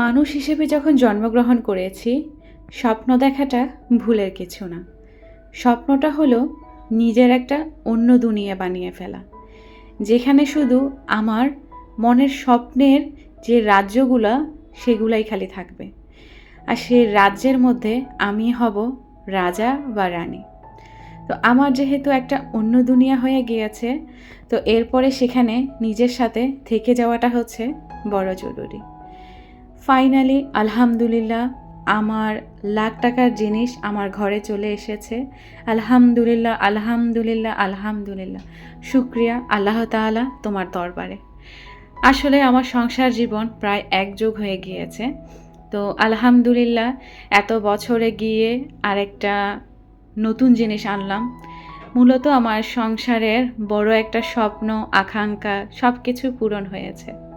মানুষ হিসেবে যখন জন্মগ্রহণ করেছি, স্বপ্ন দেখাটা ভুলের কিছু না। স্বপ্নটা হলো নিজের একটা অন্য দুনিয়া বানিয়ে ফেলা, যেখানে শুধু আমার মনের স্বপ্নের যে রাজ্যগুলা, সেগুলাই খালি থাকবে। আর সেই রাজ্যের মধ্যে আমি হব রাজা বা রানী। তো আমার যেহেতু একটা অন্য দুনিয়া হয়ে গিয়েছে, তো এরপরে সেখানে নিজের সাথে থেকে যাওয়াটা হচ্ছে বড় জরুরি। ফাইনালি আলহামদুলিল্লাহ আমার লাখ টাকার জিনিস আমার ঘরে চলে এসেছে। আলহামদুলিল্লাহ আলহামদুলিল্লাহ আলহামদুলিল্লাহ শুক্রিয়া আল্লাহ তাআলা তোমার দরবারে। আসলে আমার সংসার জীবন প্রায় এক যুগ হয়ে গিয়েছে। তো আলহামদুলিল্লাহ এত বছরে গিয়ে আরেকটা নতুন জিনিস আনলাম। মূলত আমার সংসারের বড় একটা স্বপ্ন, আকাঙ্ক্ষা সব কিছু পূরণ হয়েছে।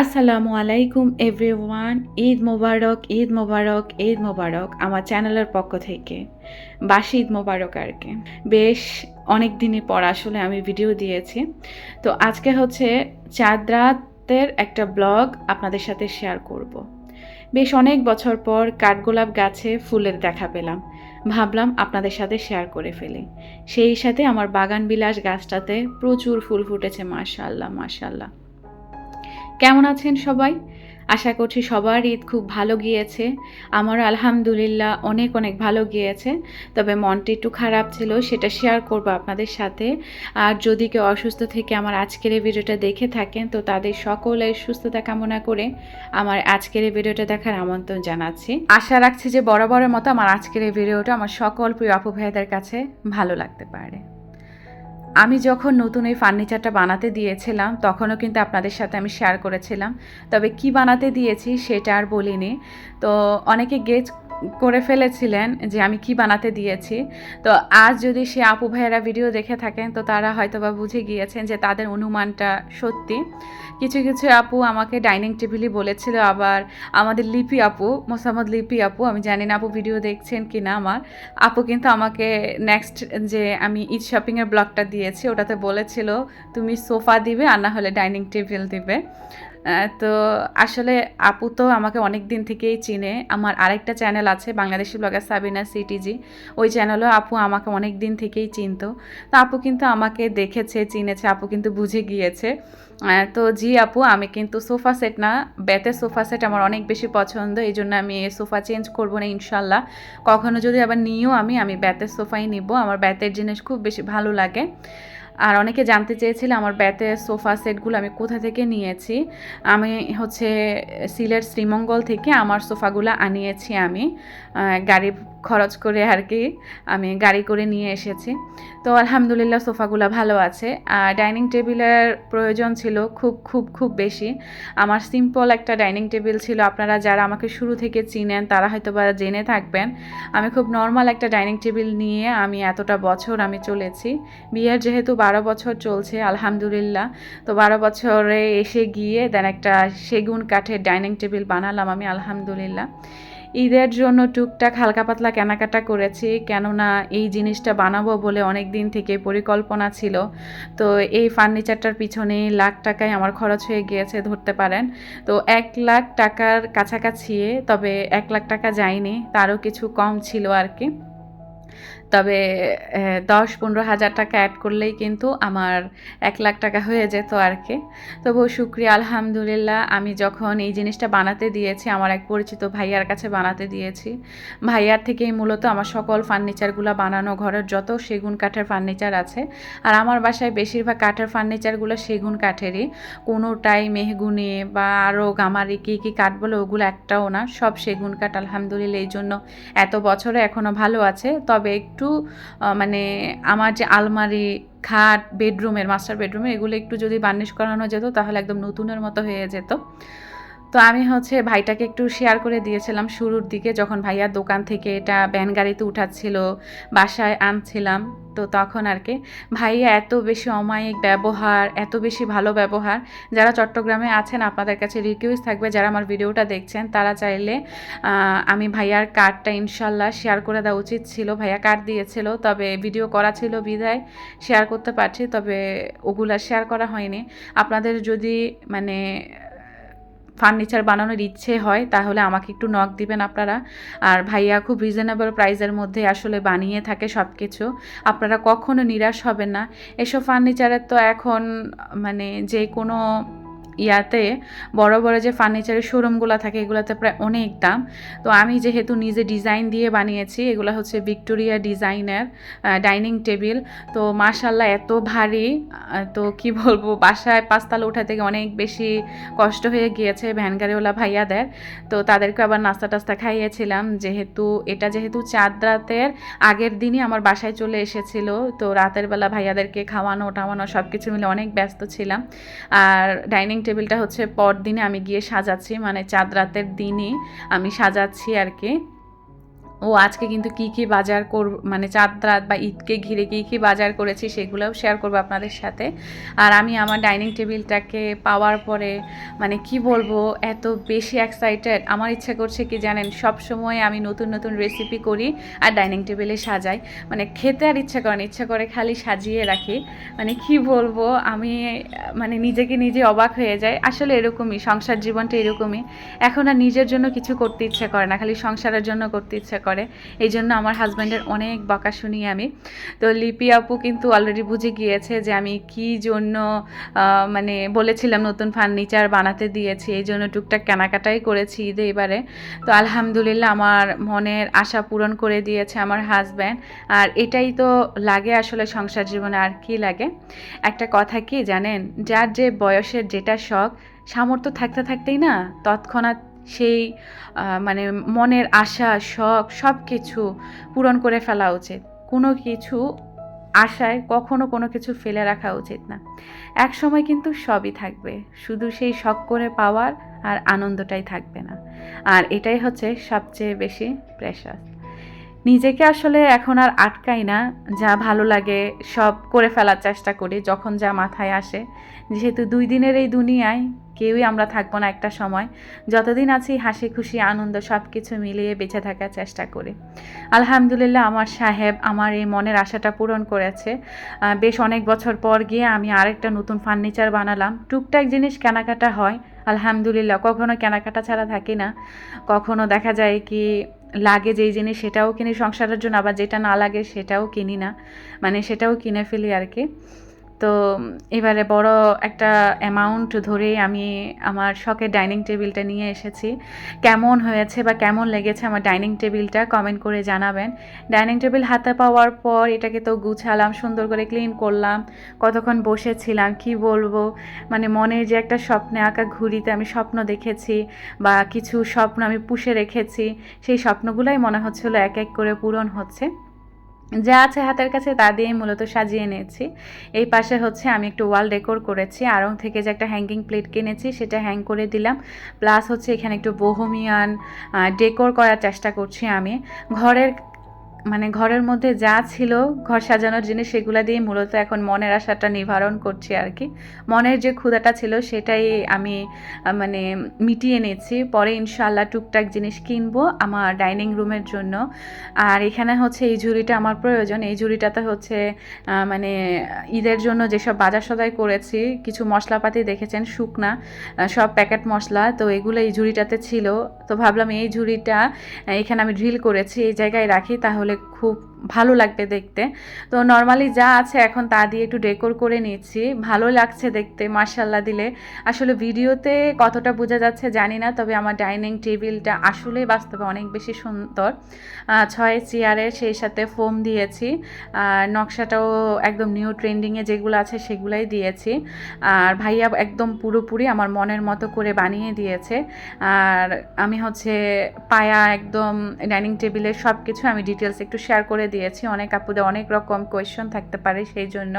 আসসালামু আলাইকুম এভরিওয়ান ঈদ মোবারক ঈদ মোবারক ঈদ মোবারক আমার চ্যানেলের পক্ষ থেকে। বাসি ঈদ মোবারক আর কি। বেশ অনেক দিনই পর আসলে আমি ভিডিও দিয়েছি। তো আজকে হচ্ছে চাঁদ রাতের একটা ব্লগ আপনাদের সাথে শেয়ার করব। বেশ অনেক বছর পর কাঠগোলাপ গাছে ফুলের দেখা পেলাম। ভাবলাম আপনাদের সাথে শেয়ার করে ফেলি। সেই সাথে আমার বাগান বিলাস গাছটাতে প্রচুর ফুল ফুটেছে মাশাল্লাহ মাশাল্লাহ কেমন আছেন সবাই? আশা করছি সবার ঈদ খুব ভালো গিয়েছে। আমার আলহামদুলিল্লাহ অনেক অনেক ভালো গিয়েছে। তবে মনটি একটু খারাপ ছিল, সেটা শেয়ার করব আপনাদের সাথে। আর যদি কেউ অসুস্থ থেকে আমার আজকের এই ভিডিওটা দেখে থাকেন, তো তাদের সকলের সুস্থতা কামনা করে আমার আজকের এই ভিডিওটা দেখার আমন্ত্রণ জানাচ্ছি। আশা রাখছি যে বরাবরের মতো আমার আজকের এই ভিডিওটা আমার সকল প্রিয় ভাইদের কাছে ভালো লাগতে পারে। আমি যখন নতুন এই ফার্নিচারটা বানাতে দিয়েছিলাম, তখনও কিন্তু আপনাদের সাথে আমি শেয়ার করেছিলাম। তবে কি বানাতে দিয়েছি সেটা আর বলিনি। তো অনেকে গেজ করে ফেলেছিলেন যে আমি কি বানাতে দিয়েছি। তো আজ যদি সে আপু ভাইয়েরা ভিডিও দেখে থাকেন, তো তারা হয়তো বা বুঝে গিয়েছেন যে তাদের অনুমানটা সত্যি। কিছু কিছু আপু আমাকে ডাইনিং টেবিলই বলেছিল, আবার আমাদের লিপি আপু, মোসাম্মদ লিপি আপু, আমি জানি না আপু ভিডিও দেখছেন কি না আমার। আপু কিন্তু আমাকে নেক্সট যে আমি ঈদ শপিংয়ের ব্লগটা দিয়েছি, ওটাতে বলেছিল, তুমি সোফা দিবে আর না হলে ডাইনিং টেবিল দিবে। তো আসলে আপু তো আমাকে অনেক দিন থেকেই চিনে। আমার আরেকটা চ্যানেল আছে, বাংলাদেশি ব্লগার সাবিনা সিটিজি ওই চ্যানেলও আপু আমাকে অনেক দিন থেকেই চিনত। তো আপু কিন্তু আমাকে দেখেছে, চিনেছে, আপু কিন্তু বুঝে গিয়েছে। তো জি আপু, আমি কিন্তু সোফা সেট না বেতের সোফা সেট আমার অনেক বেশি পছন্দ। এই জন্য আমি সোফা চেঞ্জ করব না, ইনশাল্লাহ। কখনো যদি আবার নিয়েও আমি আমি বেতের সোফাই নিব। আমার বেতের জিনিস খুব বেশি ভালো লাগে। আর অনেকে জানতে চেয়েছিল আমার ব্যাতের সোফা সেটগুলো আমি কোথা থেকে নিয়েছি। আমি হচ্ছে সিলেট শ্রীমঙ্গল থেকে আমার সোফাগুলো আনিয়েছি আমি গাড়ি খরচ করে আর কি আমি গাড়ি করে নিয়ে এসেছি। তো আলহামদুলিল্লাহ সোফাগুলো ভালো আছে। আর ডাইনিং টেবিলের প্রয়োজন ছিল খুব খুব খুব বেশি। আমার সিম্পল একটা ডাইনিং টেবিল ছিল। আপনারা যারা আমাকে শুরু থেকে চিনেন, তারা হয়তো বা জেনে থাকবেন। আমি খুব নর্মাল একটা ডাইনিং টেবিল নিয়ে আমি এতটা বছর আমি চলেছি। বিয়ের যেহেতু বারো বছর চলছে, আলহামদুলিল্লাহ। তো বারো বছরে এসে গিয়ে দেন একটা সেগুন কাঠের ডাইনিং টেবিল বানালাম আমি, আলহামদুলিল্লাহ। ঈদের জন্য টুকটাক হালকা পাতলা কেনাকাটা করেছি, কেননা এই জিনিসটা বানাবো বলে অনেক দিন থেকে পরিকল্পনা ছিল। তো এই ফার্নিচারটার পিছনে লাখ টাকায় আমার খরচ হয়ে গিয়েছে, ধরতে পারেন। তো এক লাখ টাকার কাছাকাছি, তবে এক লাখ টাকা যায়নি, তারও কিছু কম ছিল আর কি। তবে দশ পনেরো হাজার টাকা অ্যাড করলেই কিন্তু আমার এক লাখ টাকা হয়ে যেত আর কি। তবু শুক্রিয়া, আলহামদুলিল্লাহ। আমি যখন এই জিনিসটা বানাতে দিয়েছি, আমার এক পরিচিত ভাইয়ার কাছে বানাতে দিয়েছি। ভাইয়ার থেকেই মূলত আমার সকল ফার্নিচারগুলো বানানো, ঘরের যত সেগুন কাঠের ফার্নিচার আছে। আর আমার বাসায় বেশিরভাগ কাঠের ফার্নিচারগুলো সেগুন কাঠেরই। কোনোটাই মেহগুনি বা আরও গামারি কী কী কাঠ বলে ওগুলো একটাও না, সব সেগুন কাঠ, আলহামদুলিল্লাহ। এই জন্য এত বছরে এখনও ভালো আছে। তবে একটু মানে আমার যে আলমারি, খাট, বেডরুমের, মাস্টার বেডরুমের, এগুলো একটু যদি বার্নিশ করানো যেত তাহলে একদম নতুনের মতো হয়ে যেত। তো আমি হচ্ছে ভাইটাকে একটু শেয়ার করে দিয়েছিলাম শুরুর দিকে, যখন ভাইয়ার দোকান থেকে এটা ব্যান গাড়িতে উঠাচ্ছিল, বাসায় আনছিলাম, তো তখন আর কি। ভাইয়া এত বেশি অমায়িক ব্যবহার, এত বেশি ভালো ব্যবহার, যারা চট্টগ্রামে আছেন আপনাদের কাছে রিকোয়েস্ট থাকবে, যারা আমার ভিডিওটা দেখছেন, তারা চাইলে আমি ভাইয়ার কার্ডটা ইনশাল্লাহ শেয়ার করে দেওয়া উচিত ছিল। ভাইয়া কার্ড দিয়েছিল, তবে ভিডিও করা ছিল বিদায় শেয়ার করতে পারছি, তবে ওগুলা শেয়ার করা হয়নি। আপনাদের যদি মানে ফার্নিচার বানানোর ইচ্ছে হয়, তাহলে আমাকে একটু নক দিবেন আপনারা। আর ভাইয়া খুব রিজনেবল প্রাইসের মধ্যে আসলে বানিয়ে থাকে সব কিছু আপনারা কখনো নিরাশ হবেন না। এসব ফার্নিচারের তো এখন মানে যে কোনো ইয়াতে বড় বড় যে ফার্নিচারের শোরুমগুলো থাকে, এগুলোতে প্রায় অনেক দাম। তো আমি যেহেতু নিজে ডিজাইন দিয়ে বানিয়েছি, এগুলো হচ্ছে ভিক্টোরিয়া ডিজাইনের ডাইনিং টেবিল তো মাশাল্লাহ এত ভারী তো কি বলব, বাসায় পাঁচতলা ওঠা থেকে অনেক বেশি কষ্ট হয়ে গিয়েছে ভ্যান গাড়িওয়ালা ভাইয়াদের। তো তাদেরকে আবার নাস্তা টাস্তা খাইয়েছিলাম, যেহেতু এটা যেহেতু চাঁদ রাতের আগের দিনই আমার বাসায় চলে এসেছিল, তো রাতের বেলা ভাইয়াদেরকে খাওয়ানো টাওয়ানো সব কিছু মিলে অনেক ব্যস্ত ছিলাম। আর ডাইনিং টেবিলটা হচ্ছে পরদিনে আমি গিয়ে সাজাচ্ছি মানে চাঁদ রাতের দিনই আমি সাজাচ্ছি আর কি। ও আজকে কিন্তু কি কি বাজার কর মানে চাঁদ রাত বা ঈদকে ঘিরে কি কি বাজার করেছি সেগুলোও শেয়ার করব আপনাদের সাথে। আর আমি আমার ডাইনিং টেবিলটাকে পাওয়ার পরে মানে কি বলব, এত বেশি এক্সাইটেড আমার ইচ্ছা করছে কি জানেন, সব সময় আমি নতুন নতুন রেসিপি করি আর ডাইনিং টেবিলে সাজাই। মানে খেতে আর ইচ্ছা করে না, ইচ্ছা করে খালি সাজিয়ে রাখি। মানে কি বলব, আমি মানে নিজেকে নিজে অবাক হয়ে যাই। আসলে এরকমই, সংসার জীবনটা এরকমই। এখন আর নিজের জন্য কিছু করতে ইচ্ছে করে না, খালি সংসারের জন্য করতে ইচ্ছে করে এই জন্য আমার হাজব্যান্ডের অনেক বকা শুনি আমি। তো লিপি আপু কিন্তু অলরেডি বুঝে গিয়েছে যে আমি কি জন্য মানে বলেছিলাম নতুন ফার্নিচার বানাতে দিয়েছি, এই জন্য টুকটাক কেনাকাটাই করেছি ঈদে এবারে। তো আলহামদুলিল্লাহ আমার মনের আশা পূরণ করে দিয়েছে আমার হাজব্যান্ড আর এটাই তো লাগে আসলে সংসার জীবনে আর কি লাগে। একটা কথা কি জানেন? যার যে বয়সের যেটা শখ, সামর্থ্য থাকতে থাকতেই না তৎক্ষণাৎ সেই মানে মনের আশা, শখ সব কিছু পূরণ করে ফেলা উচিত। কোনো কিছু আশায় কখনো কোনো কিছু ফেলে রাখা উচিত না। এক সময় কিন্তু সবই থাকবে। শুধু সেই শখ করে পাওয়ার আর আনন্দটাই থাকবে না। আর এটাই হচ্ছে সবচেয়ে বেশি প্রেশার নিজেকে আসলে এখন আর আটকাই না। যা ভালো লাগে সব করে ফেলার চেষ্টা করি, যখন যা মাথায় আসে। যেহেতু দুই দিনের এই দুনিয়ায় কেউই আমরা থাকব না একটা সময়। যতদিন আছি, হাসি খুশি, আনন্দ সব কিছু মিলিয়ে বেঁচে থাকার চেষ্টা করি। আলহামদুলিল্লাহ, আমার সাহেব আমার এই মনের আশাটা পূরণ করেছে। বেশ অনেক বছর পর গিয়ে আমি আরেকটা নতুন ফার্নিচার বানালাম। টুকটাক জিনিস কেনাকাটা হয়, আলহামদুলিল্লাহ। কখনো কেনাকাটা ছাড়া থাকি না। কখনো দেখা যায় কি লাগে যেই জিনিস সেটাও কিনি সংসারের জন্য, আবার যেটা না লাগে সেটাও কিনি না। মানে সেটাও কিনে ফেলি আর কি। তো এবারে বড় একটা অ্যামাউন্ট ধরেই আমি আমার শখের ডাইনিং টেবিলটা নিয়ে এসেছি। কেমন হয়েছে বা কেমন লেগেছে আমার ডাইনিং টেবিলটা কমেন্ট করে জানাবেন। ডাইনিং টেবিল হাতে পাওয়ার পর এটাকে তো গুছালাম, সুন্দর করে ক্লিন করলাম। কতক্ষণ বসেছিলাম, কি বলব? মানে মনের যে একটা স্বপ্নে আঁকা ঘুড়িতে আমি স্বপ্ন দেখেছি বা কিছু স্বপ্ন আমি পুষে রেখেছি, সেই স্বপ্নগুলোই মনে হচ্ছিল এক এক করে পূরণ হচ্ছে। যা আছে হাতের কাছে তা দিয়েই মূলত সাজিয়ে নিয়েছি। এই পাশে হচ্ছে আমি একটু ওয়াল ডেকোর করেছি আরং থেকে যে একটা হ্যাঙ্গিং প্লেট কিনেছি সেটা হ্যাং করে দিলাম। প্লাস হচ্ছে এখানে একটু বোহমিয়ান ডেকোর করার চেষ্টা করছি আমি। ঘরের মানে ঘরের মধ্যে যা ছিল ঘর সাজানোর জিনিস, সেগুলো দিয়ে মূলত এখন মনের আশাটা নিবারণ করছি আর কি। মনের যে ক্ষুধাটা ছিল, সেটাই আমি মানে মিটিয়ে নিয়েছি পরে ইনশাল্লাহ টুকটাক জিনিস কিনবো আমার ডাইনিং রুমের জন্য। আর এখানে হচ্ছে এই ঝুড়িটা আমার প্রয়োজন। এই ঝুড়িটাতে হচ্ছে মানে ঈদের জন্য যেসব বাজার সদাই করেছি, কিছু মশলাপাতি দেখেছেন, শুকনা সব প্যাকেট মশলা, তো এগুলো এই ঝুড়িটাতে ছিল। তো ভাবলাম এই ঝুড়িটা এখানে আমি ড্রিল করেছি, এই জায়গায় রাখি, তাহলে খুব ভালো লাগবে দেখতে। তো নর্মালি যা আছে এখন তা দিয়ে একটু ডেকোর করে নিচ্ছি। ভালো লাগছে দেখতে মার্শাল্লাহ দিলে। আসলে ভিডিওতে কতটা বোঝা যাচ্ছে জানি না, তবে আমার ডাইনিং টেবিলটা আসলে বাস্তবে অনেক বেশি সুন্দর। ছয় চেয়ারের সেই সাথে ফোম দিয়েছি। নকশাটাও একদম নিউ ট্রেন্ডিংয়ে যেগুলো আছে সেগুলাই দিয়েছি। আর ভাইয়া একদম পুরোপুরি আমার মনের মতো করে বানিয়ে দিয়েছে। আর আমি হচ্ছে পায়া একদম ডাইনিং টেবিলের সব কিছু আমি ডিটেলস একটু শেয়ার করে দিয়েছি। অনেক আপুদের অনেক রকম কোয়েশ্চন থাকতে পারে সেই জন্য।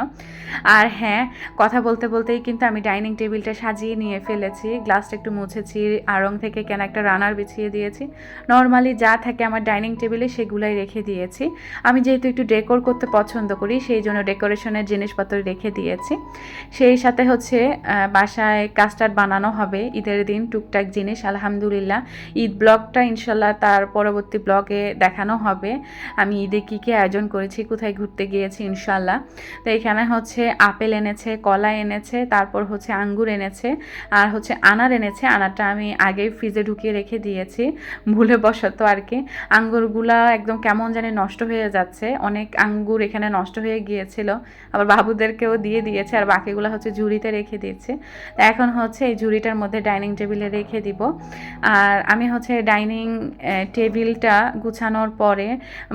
আর হ্যাঁ কথা বলতে বলতেই কিন্তু আমি ডাইনিং টেবিলটা সাজিয়ে নিয়ে ফেলেছি। গ্লাসটা একটু মুছেছি, আড়ং থেকে কেন একটা রানার বিছিয়ে দিয়েছি। নর্মালি যা থাকে আমার ডাইনিং টেবিলে সেগুলাই রেখে দিয়েছি। আমি যেহেতু একটু ডেকোর করতে পছন্দ করি, সেই জন্য ডেকোরেশনের জিনিসপত্র রেখে দিয়েছি। সেই সাথে হচ্ছে বাসায় কাস্টার্ড বানানো হবে ঈদের দিন, টুকটাক জিনিস, আলহামদুলিল্লাহ। ঈদ ব্লগটা ইনশাল্লাহ তার পরবর্তী ব্লগে দেখানো হবে। আমি ঈদে কী কী আয়োজন করেছি, কোথায় ঘুরতে গিয়েছি ইনশাল্লাহ তো এখানে হচ্ছে আপেল এনেছে, কলা এনেছে, তারপর হচ্ছে আঙ্গুর এনেছে, আর হচ্ছে আনার এনেছে। আনারটা আমি আগেই ফ্রিজে ঢুকিয়ে রেখে দিয়েছি, ভুলে বসতো আর কি। আঙ্গুরগুলা একদম কেমন জানি নষ্ট হয়ে যাচ্ছে, অনেক আঙ্গুর এখানে নষ্ট হয়ে গিয়েছিল, আবার বাবুদেরকেও দিয়ে দিয়েছে, আর বাকিগুলো হচ্ছে ঝুড়িতে রেখে দিয়েছে। তো এখন হচ্ছে এই ঝুড়িটার মধ্যে ডাইনিং টেবিলে রেখে দিব। আর আমি হচ্ছে ডাইনিং টেবিলটা গুছানোর পরে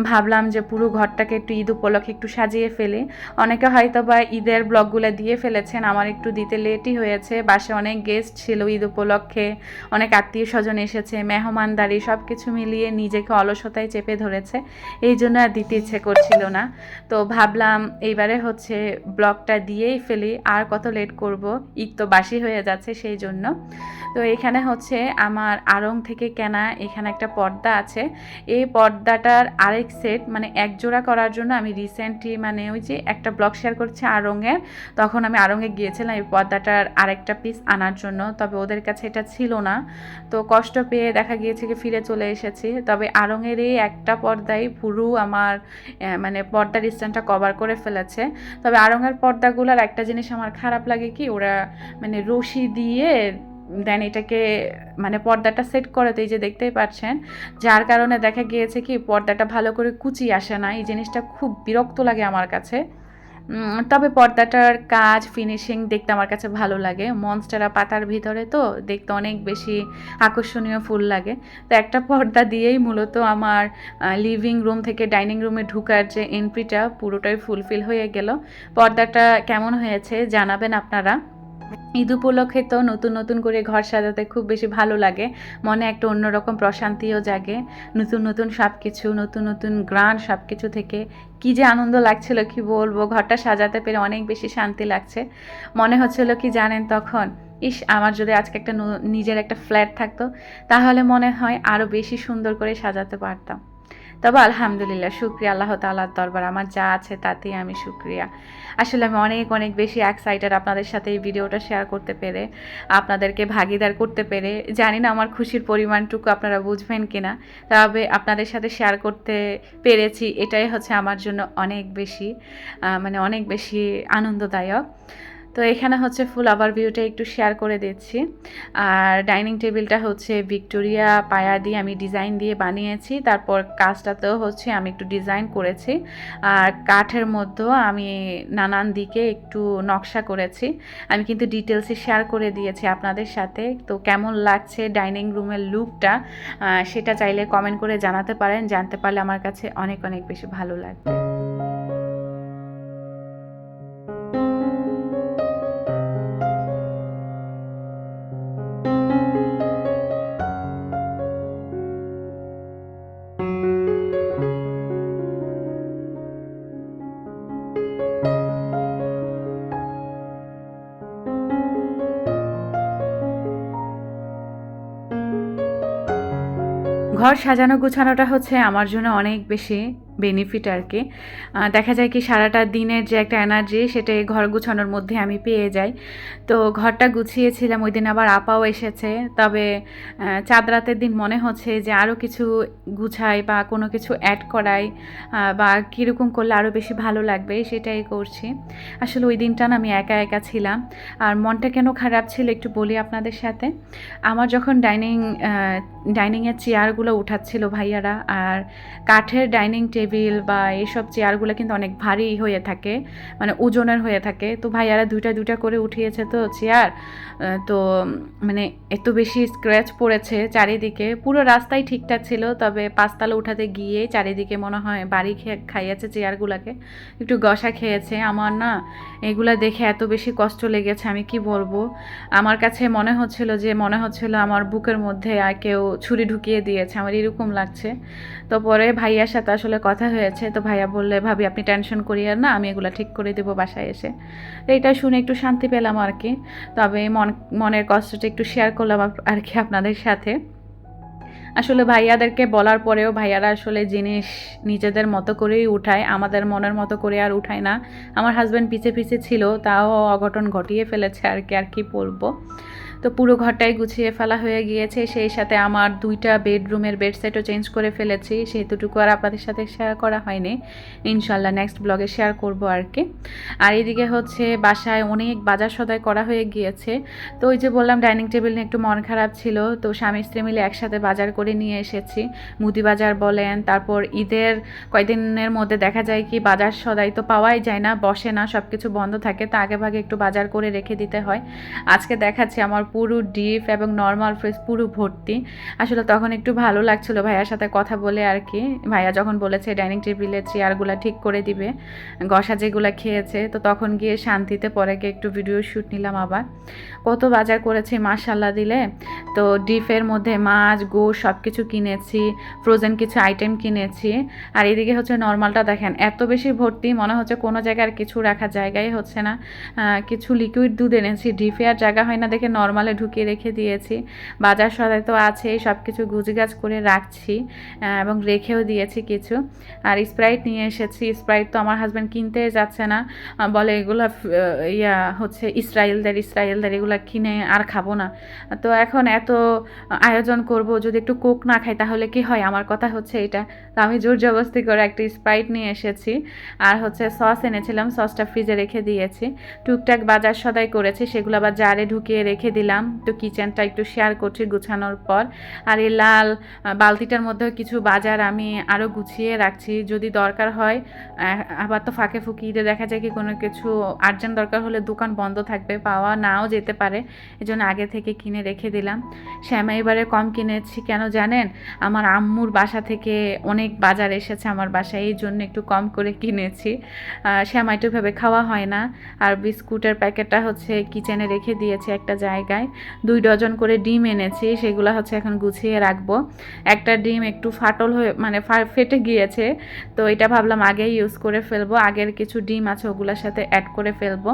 ভাবলাম যে পুরো ঘরটাকে একটু ঈদ উপলক্ষে একটু সাজিয়ে ফেলি। অনেকে হয়তো বা ঈদের ব্লগগুলো দিয়ে ফেলেছেন, আমার একটু দিতে লেটই হয়েছে। বাসে অনেক গেস্ট ছিল ঈদ উপলক্ষে, অনেক আত্মীয় স্বজন এসেছে, মেহমানদারি সব কিছু মিলিয়ে নিজেকে অলসতায় চেপে ধরেছে। এই জন্য আর দিতে ইচ্ছে করছিল না। তো ভাবলাম এইবারে হচ্ছে ব্লগটা দিয়েই ফেলি, আর কত লেট করব? ঈদ তো বাসি হয়ে যাচ্ছে সেই জন্য। তো এখানে হচ্ছে আমার আড়ং থেকে কেনা এখানে একটা পর্দা আছে। এই পর্দাটার আরেক সেট মানে এক জোড়া করার জন্য আমি রিসেন্টলি মানে ওই যে একটা ব্লগ শেয়ার করছি আড়ংয়ের তখন আমি আড়ংয়ে গিয়েছিলাম এই পর্দাটার আরেকটা পিস আনার জন্য, তবে ওদের কাছে এটা ছিল না। তো কষ্ট পেয়ে দেখা গিয়েছে কি ফিরে চলে এসেছি, তবে আড়ংয়ের এই একটা পর্দাই পুরো আমার মানে পর্দার স্ট্যান্ডটা কভার করে ফেলেছে। তবে আড়ংয়ের পর্দাগুলোর একটা জিনিস আমার খারাপ লাগে কি, ওরা মানে রশি দিয়ে দেন এটাকে মানে পর্দাটা সেট করে তো এই যে দেখতেই পাচ্ছেন, যার কারণে দেখা গিয়েছে কি পর্দাটা ভালো করে কুচি আসে না, এই জিনিসটা খুব বিরক্ত লাগে আমার কাছে। তবে পর্দাটার কাজ ফিনিশিং দেখতে আমার কাছে ভালো লাগে। মনস্টারা পাতার ভিতরে তো দেখতে অনেক বেশি আকর্ষণীয় ফুল লাগে। তো একটা পর্দা দিয়েই মূলত আমার লিভিং রুম থেকে ডাইনিং রুমে ঢুকার যে এন্ট্রিটা পুরোটাই ফুলফিল হয়ে গেল। পর্দাটা কেমন হয়েছে জানাবেন আপনারা। ঈদ উপলক্ষে তো নতুন নতুন করে ঘর সাজাতে খুব বেশি ভালো লাগে। মনে একটা অন্যরকম প্রশান্তিও জাগে। নতুন নতুন সব কিছু নতুন নতুন গ্রান সব কিছু থেকে কি যে আনন্দ লাগছিল, কি বলব? ঘরটা সাজাতে পেরে অনেক বেশি শান্তি লাগছে। মনে হচ্ছিল কি জানেন তখন? ইস, আমার যদি আজকে একটা নিজের একটা ফ্ল্যাট থাকতো, তাহলে মনে হয় আরও বেশি সুন্দর করে সাজাতে পারতাম। তবে আলহামদুলিল্লাহ, শুক্রিয়া আল্লাহ তাল্লাহ দরবার। আমার যা আছে তাতেই আমি শুক্রিয়া। আসলে আমি অনেক অনেক বেশি এক্সাইটেড আপনাদের সাথে এই ভিডিওটা শেয়ার করতে পেরে, আপনাদেরকে ভাগিদার করতে পেরে। জানি না আমার খুশির পরিমাণটুকু আপনারা বুঝবেন কি না তবে আপনাদের সাথে শেয়ার করতে পেরেছি, এটাই হচ্ছে আমার জন্য অনেক বেশি মানে অনেক বেশি আনন্দদায়ক। তো এখানে হচ্ছে ফুল আবার ভিউটা একটু শেয়ার করে দিচ্ছি। আর ডাইনিং টেবিলটা হচ্ছে ভিক্টোরিয়া পায়া দিয়ে আমি ডিজাইন দিয়ে বানিয়েছি। তারপর কাজটাতেও হচ্ছে আমি একটু ডিজাইন করেছি। আর কাঠের মধ্যেও আমি নানান দিকে একটু নকশা করেছি। আমি কিন্তু ডিটেলসে শেয়ার করে দিয়েছি আপনাদের সাথে। তো কেমন লাগছে ডাইনিং রুমের লুকটা সেটা চাইলে কমেন্ট করে জানাতে পারেন। জানতে পারলে আমার কাছে অনেক অনেক বেশি ভালো লাগবে। ঘর সাজানো গুছানোটা হচ্ছে আমার জন্য অনেক বেশি বেনিফিট আর কি। দেখা যায় কি সারাটা দিনের যে একটা এনার্জি সেটা এই ঘর গুছানোর মধ্যে আমি পেয়ে যাই। তো ঘরটা গুছিয়েছিলাম, ওই দিন আবার আপাও এসেছে। তবে চাঁদ রাতের দিন মনে হচ্ছে যে আরও কিছু গুছাই বা কোনো কিছু অ্যাড করাই বা কীরকম করলে আরও বেশি ভালো লাগবে সেটাই করছি। আসলে ওই দিনটা না আমি একা একা ছিলাম। আর মনটা কেন খারাপ ছিল একটু বলি আপনাদের সাথে। আমার যখন ডাইনিং ডাইনিংয়ের চেয়ারগুলো উঠাচ্ছিল ভাইয়ারা। আর কাঠের ডাইনিং টেবিল বা এইসব চেয়ারগুলো কিন্তু অনেক ভারী হয়ে থাকে মানে ওজনের হয়ে থাকে। তো ভাইয়ারা দুইটা দুইটা করে উঠিয়েছে তো চেয়ার। তো মানে এত বেশি স্ক্র্যাচ পড়েছে চারিদিকে। পুরো রাস্তাই ঠিকঠাক ছিল, তবে পাঁচতলা উঠাতে গিয়ে চারিদিকে মনে হয় বাড়ি খেয়ে খাইয়েছে চেয়ারগুলোকে। একটু গসা খেয়েছে। আমার না এগুলা দেখে এত বেশি কষ্ট লেগেছে, আমি কি বলব? আমার কাছে মনে হচ্ছিল যে, মনে হচ্ছিল আমার বুকের মধ্যে আর কেউ ছুরি ঢুকিয়ে দিয়েছে, আমার এরকম লাগছে। তো পরে ভাইয়ার সাথে আসলে কথা হয়েছে, তো ভাইয়া বললে, ভাবি, আপনি টেনশন করিয়েন না, আমি এগুলো ঠিক করে দেবো বাসায় এসে। তো এটা শুনে একটু শান্তি পেলাম আর কি। তবে মন, মনের কষ্টটা একটু শেয়ার করলাম আর কি আপনাদের সাথে। আসলে ভাইয়াদেরকে বলার পরেও ভাইয়ারা আসলে জিনিস নিজেদের মতো করেই উঠায়, আমাদের মনের মতো করে আর উঠায় না। আমার হাজব্যান্ড পিছে পিছে ছিল, তাও অঘটন ঘটিয়ে ফেলেছে আর কি আর কি বলব। তো পুরো ঘরটাই গুছিয়ে ফেলা হয়ে গিয়েছে। সেই সাথে আমার দুইটা বেডরুমের বেডসেটও চেঞ্জ করে ফেলেছি। সেহেতুটুকু আর আপনাদের সাথে শেয়ার করা হয়নি। ইনশাল্লাহ নেক্সট ব্লগে শেয়ার করব আর কি আর এদিকে হচ্ছে বাসায় অনেক বাজার সদায় করা হয়ে গিয়েছে। তো ওই যে বললাম, ডাইনিং টেবিল নিয়ে একটু মন খারাপ ছিল। তো স্বামী স্ত্রী মিলে একসাথে বাজার করে নিয়ে এসেছি। মুদি বাজার বলেন, তারপর ঈদের কয়েকদিনের মধ্যে দেখা যায় কি বাজার সদাই তো পাওয়াই যায় না, বসে না সব কিছু বন্ধ থাকে। তো আগে ভাগে একটু বাজার করে রেখে দিতে হয়। আজকে দেখাচ্ছি আমার পুরো ডিপ এবং নর্মাল ফ্রিজ পুরো ভর্তি। আসলে তখন একটু ভালো লাগছিল ভাইয়ার সাথে কথা বলে আর কি। ভাইয়া যখন বলেছে ডাইনিং টেবিলে চেয়ারগুলো ঠিক করে দিবে গসা যেগুলো খেয়েছে, তো তখন গিয়ে শান্তিতে পরে গিয়ে একটু ভিডিও শ্যুট নিলাম আবার। কত বাজার করেছি মাশাল্লাহ দিলে। তো ডিপের মধ্যে মাছ, গোশ সব কিছু কিনেছি ফ্রোজেন কিছু আইটেম কিনেছি। আর এদিকে হচ্ছে নর্মালটা দেখেন, এত বেশি ভর্তি মনে হচ্ছে কোনো জায়গায় আর কিছু রাখার জায়গায় হচ্ছে না। কিছু লিকুইড দুধ এনেছি ডিপে আর জায়গা হয় না দেখে নর্মালে ঢুকিয়ে রেখে দিয়েছি। বাজার সদাই তো আছেই সব কিছু গুজগাছ করে রাখছি এবং রেখেও দিয়েছি কিছু। আর স্প্রাইট নিয়ে এসেছি। স্প্রাইট তো আমার হাজব্যান্ড কিনতে যাচ্ছে না। বলে এগুলো ইয়া হচ্ছে ইসরায়েলদের ইসরায়েলদের এগুলো কিনে আর খাব না। তো এখন এত আয়োজন করব, যদি একটু কোক না খাই তাহলে কি হয়? আমার কথা হচ্ছে এটা। তো আমি জোর জবস্তি করে একটা স্প্রাইট নিয়ে এসেছি। আর হচ্ছে সস এনেছিলাম সসটা ফ্রিজে রেখে দিয়েছি। টুকটাক বাজার সদাই করেছি, সেগুলো আবার জারে ঢুকিয়ে রেখে দিলাম। তো কিচেনটা একটু শেয়ার করছি গুছানোর পর। আর এই লাল বালতিটার মধ্যেও কিছু বাজার আমি আরও গুছিয়ে রাখছি। যদি দরকার হয় আবার তো ফাঁকে ফুঁকি ঈদে দেখা যায় কি কোনো কিছু আর্জেন্ট দরকার হলে দোকান বন্ধ থাকবে, পাওয়া নাও যেতে পারে। এজন্য আগে থেকে কিনে রেখে দিলাম। শ্যামা এবারে কম কিনেছি, কেন জানেন? আমার আম্মুর বাসা থেকে অনেক বাজার এসেছে আমার বাসায়, এই জন্য একটু কম করে কিনেছি। শ্যামাইটুভাবে খাওয়া হয় না। আর বিস্কুটের প্যাকেটটা হচ্ছে কিচেনে রেখে দিয়েছি একটা জায়গায়। দুই ডজন করে ডিম এনেছি, সেগুলো হচ্ছে এখন গুছিয়ে রাখব। একটা ডিম একটু ফাটল হয়ে মানে ফেটে গিয়েছে, তো এটা ভাবলাম আগে ইউজ করে ফেলব। আগের কিছু ডিম আছে, ওগুলোর সাথে অ্যাড করে ফেলব।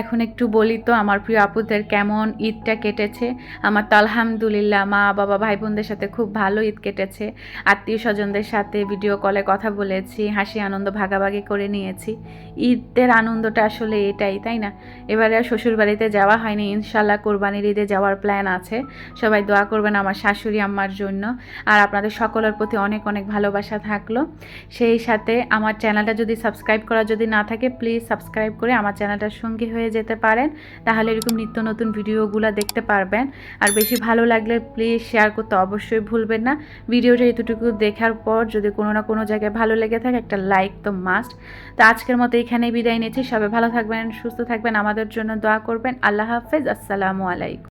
এখন একটু বলি তো, আমার প্রিয় আপুদের কেমন ঈদটা কেটেছে? আমার তো আলহামদুলিল্লাহ মা, বাবা ভাই বোনদের সাথে খুব ভালো ঈদ কেটেছে। আত্মীয় স্বজনদের সাথে ভিডিও কলে কথা বলেছি, হাসি, আনন্দ ভাগাভাগি করে নিয়েছি। ঈদের আনন্দটা আসলে এটাই, তাই না? এবারে আর শ্বশুর বাড়িতে যাওয়া হয়নি, ইনশাল্লাহ কোরবানির ঈদে যাওয়ার প্ল্যান আছে। সবাই দোয়া করবেন আমার শাশুড়ি আম্মার জন্য। আর আপনাদের সকলের প্রতি অনেক অনেক ভালোবাসা থাকল। সেই সাথে আমার চ্যানেলটা যদি সাবস্ক্রাইব করা যদি না থাকে প্লিজ সাবস্ক্রাইব করে আমার চ্যানেলটার সঙ্গী হয়ে যেতে পারেন, তাহলে এরকম নিত্য নতুন ভিডিওগুলো দেখতে পারবেন। আর বেশি ভালো লাগলে প্লিজ শেয়ার করতে অবশ্যই ভুলবেন না। ভিডিওটা এতটুকু দেখার পর যদি কোনো না কোনো জায়গায় ভালো লেগে থাকে, একটা লাইক তো মাস্ট তো আজকের মতো এখানেই বিদায় নিচ্ছি। সবাই ভালো থাকবেন, সুস্থ থাকবেন। আমাদের জন্য দোয়া করবেন। আল্লাহ হাফেজ। আসসালামু আলাইকুম।